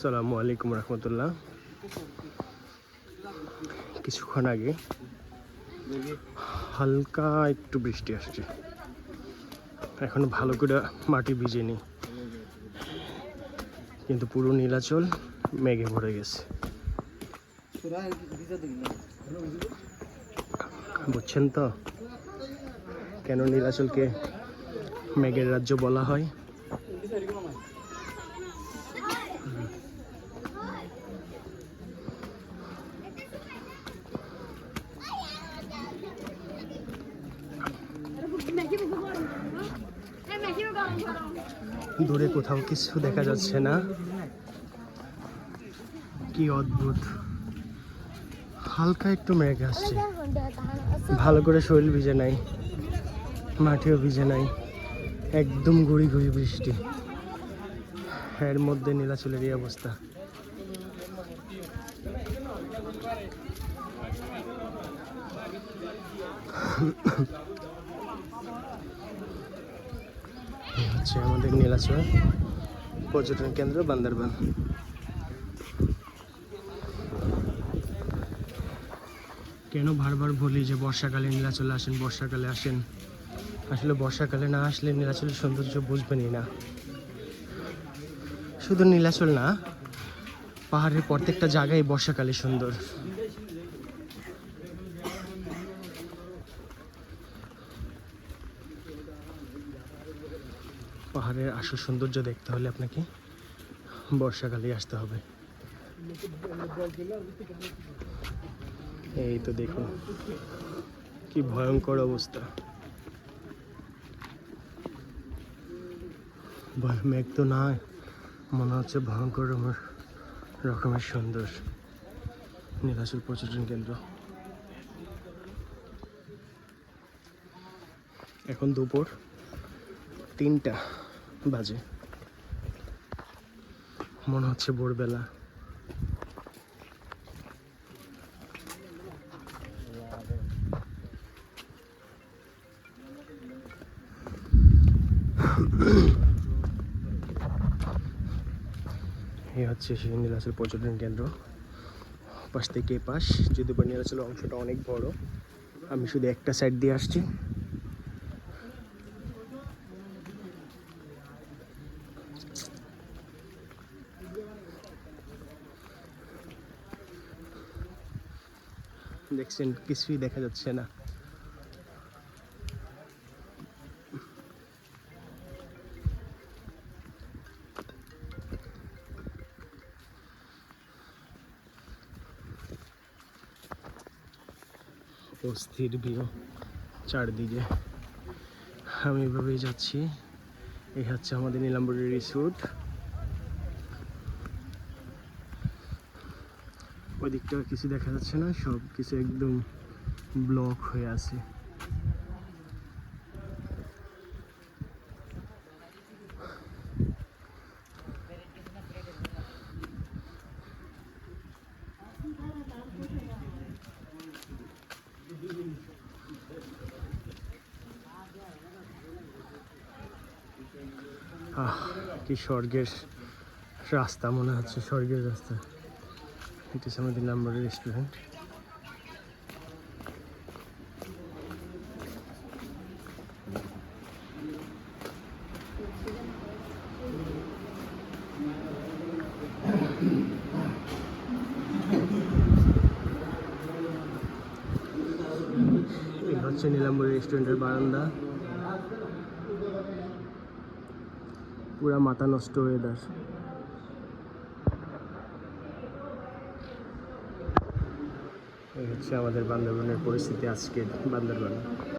সালামু আলাইকুম রহমতুল্লাহ। কিছুক্ষণ আগে হালকা একটু বৃষ্টি আসছে। এখন ভালো করে মাটি ভিজেনি কিন্তু পুরো নীলাচল মেঘে ভরে গেছে। বুঝছেন তো? কেন নীলাচলকে মেঘের রাজ্য বলা হয়? দূরে কোথাও কিছু দেখা যাচ্ছে না। কি অদ্ভুত। হালকা একটু মেঘ আসছে। ভালো করে শরীর ভিজে নাই, মাটিও ভিজে নাই, একদম গুড়ি গুড়ি বৃষ্টি। এর মধ্যে নীলাচলের এই অবস্থা। হচ্ছে আমাদের নীলাচল পর্যটন কেন্দ্র, বান্দরবান। কেন বারবার বলি যে বর্ষাকালে নীলাচলে আসেন, বর্ষাকালে আসেন? আসলে বর্ষাকালে না আসলে নীলাচলের সৌন্দর্য বুঝবেনই না। শুধু নীলাচল না পাহাড়ের প্রত্যেকটা জায়গায় বর্ষাকালে সুন্দর। পাহাড়ের আসল সৌন্দর্য দেখতে হলে আপনাকে বর্ষাকালে আসতে হবে। এই তো দেখুন, কি ভয়ঙ্কর অবস্থা। মেঘ তো নয় মনে হচ্ছে ভয়ঙ্কর রকমের- রকমের সুন্দর নীলাচল পর্যটন কেন্দ্র। এখন দুপুর তিনটা বাজে। মনে হচ্ছে ভোরবেলা। এই হচ্ছে সেই নীলাচল পর্যটন কেন্দ্র। পাশ থেকে পাশ যদি বা নীলাচল অংশটা অনেক বড়, আমি শুধু একটা সাইড দিয়ে আসছি। দেখছেন, কিছুই দেখা যাচ্ছে না। অস্থির ভিউ চারদিকে। আমি এভাবেই যাচ্ছি। এই হচ্ছে আমাদের নীলাম্বরী রিসোর্ট ওই দিকটা কিছু দেখা যাচ্ছে না সব কিছু একদম ব্লক হয়ে আছে। কি স্বর্গের রাস্তা মনে হচ্ছে, স্বর্গের রাস্তা। এটা আমাদের নাম্বারের রেস্টুরেন্ট হচ্ছে নীলাম্বরী রেস্টুরেন্টের বারান্দা। পুরা মাথা নষ্ট হয়ে এই হচ্ছে আমাদের বান্দরবনের পরিস্থিতি আজকে বান্দরবান।